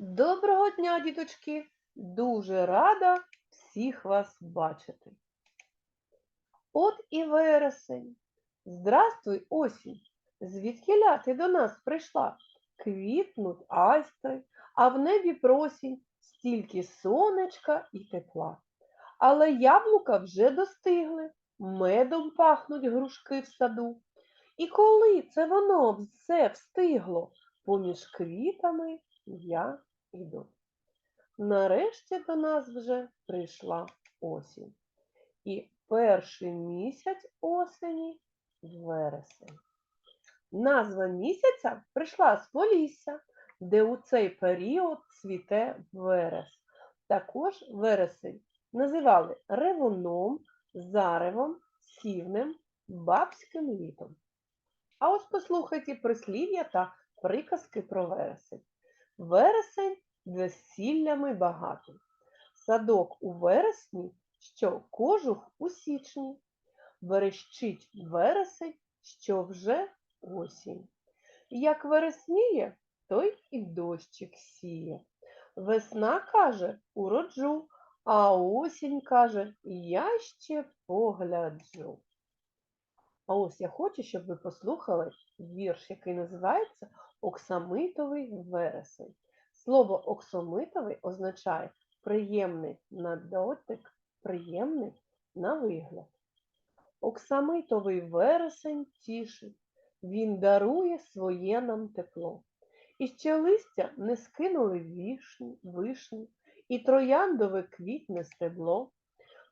Доброго дня, діточки! Дуже рада всіх вас бачити. От і вересень. Здрастуй, осінь! Звідкіля ти до нас прийшла? Квітнуть айстри, а в небі просінь стільки сонечка і тепла. Але яблука вже достигли, медом пахнуть грушки в саду. І коли це воно все встигло, поміж квітами я іду. Нарешті до нас вже прийшла осінь. І перший місяць осені вересень. Назва місяця прийшла з Полісся, де у цей період цвіте верес. Також вересень називали ревуном, заревом, сівнем, бабським літом. А ось послухайте прислів'я та приказки про вересень. Вересень весіллями багатий. Садок у вересні, що кожух у січні. Верещить вересень, що вже осінь. Як вересніє, той і дощик сіє. Весна каже уроджу, а осінь каже я ще погляджу. А ось я хочу, щоб ви послухали вірш, який називається Оксамитовий вересень. Слово оксамитовий означає приємний на дотик, приємний на вигляд. Оксамитовий вересень тішить, він дарує своє нам тепло. І ще листя не скинули вішні, вишні, і трояндове квітне стебло.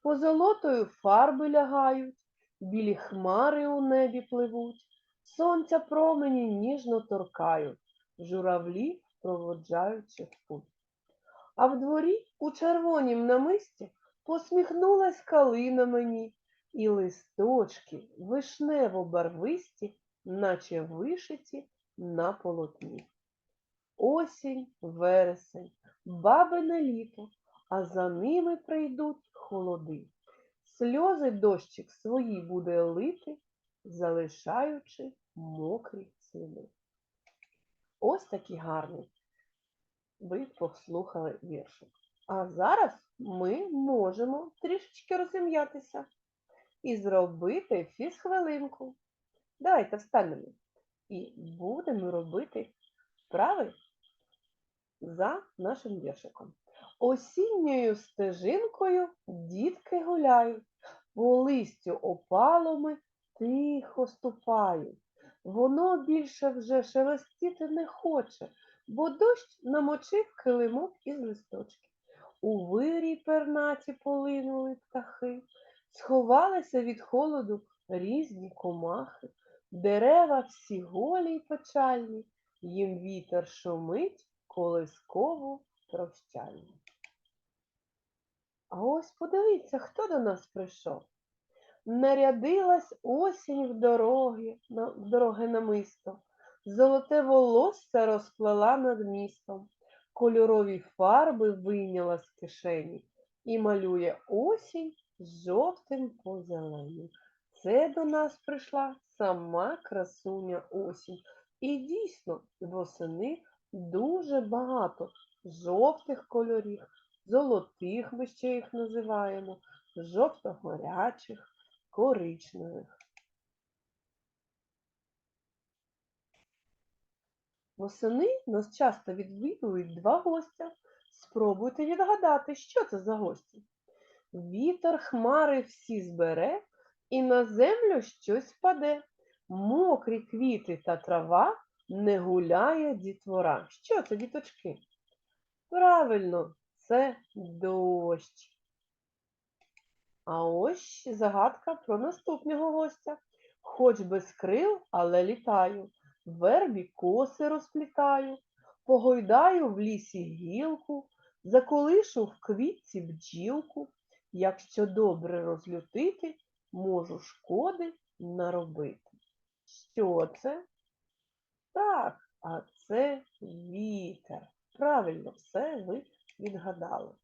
Позолотою фарби лягають, білі хмари у небі пливуть, сонця промені ніжно торкають, журавлі проводжаючи в путь. А в дворі у червонім намисті посміхнулась калина мені, і листочки вишнево-барвисті, наче вишиті на полотні. Осінь, вересень, бабине літо, а за ними прийдуть холоди. Сльози дощик свої буде лити, залишаючи мокрі сліди. Ось такий гарний. Ви послухали віршик. А зараз ми можемо трішечки розім'ятися і зробити фізхвилинку. Давайте встанемо і будемо робити вправи за нашим віршиком. Осінньою стежинкою дітки гуляють, по листю опалами тихо ступають. Воно більше вже шелестіти не хоче, бо дощ намочив килимок із листочки. У вирій пернаті полинули птахи, сховалися від холоду різні комахи, дерева всі голі й печальні, їм вітер шумить колисково прощальні. А ось подивіться, хто до нас прийшов. Нарядилась осінь в дороги, в дороги намисто, золоте волосся розплела над містом, кольорові фарби вийняла з кишені і малює осінь жовтим по зелені. Це до нас прийшла сама красуня осінь. І дійсно восени дуже багато жовтих кольорів, золотих ми ще їх називаємо, жовто-горячих коричневих. Восени нас часто відвідують два гостя. Спробуйте відгадати, що це за гості. Вітер хмари всі збере, і на землю щось паде. Мокрі квіти та трава не гуляє дітвора. Що це, діточки? Правильно, це дощ. А ось загадка про наступного гостя. Хоч без крил, але літаю, вербі коси розплітаю, погойдаю в лісі гілку, заколишу в квітці бджілку. Якщо добре розлютити, можу шкоди наробити. Що це? Так, а це вітер. Правильно, все ви відгадали.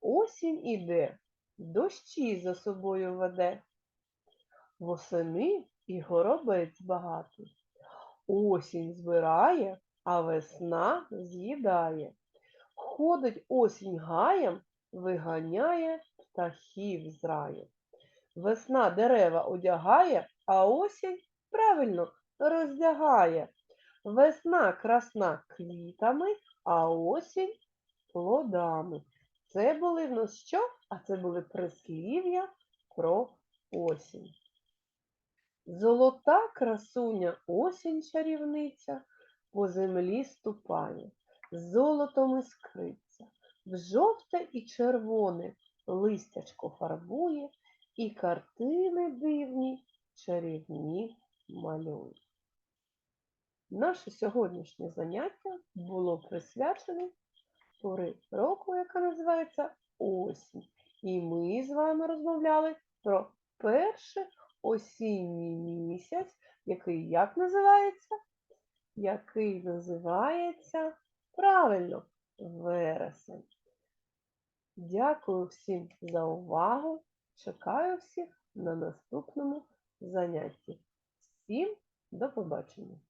Осінь іде, дощі за собою веде. Восени і горобець багатий. Осінь збирає, а весна з'їдає. Ходить осінь гаєм, виганяє птахів з раю. Весна дерева одягає, а осінь правильно роздягає. Весна красна квітами, а осінь плодами. Це були в нас що? А це були прислів'я про осінь. Золота красуня осінь чарівниця по землі ступає, золотом іскриться, в жовте і червоне листячко фарбує, і картини дивні чарівні малює. Наше сьогоднішнє заняття було присвячене пори року, яка називається осінь. І ми з вами розмовляли про перший осінній місяць, який як називається? Який називається правильно вересень. Дякую всім за увагу. Чекаю всіх на наступному занятті. Всім до побачення!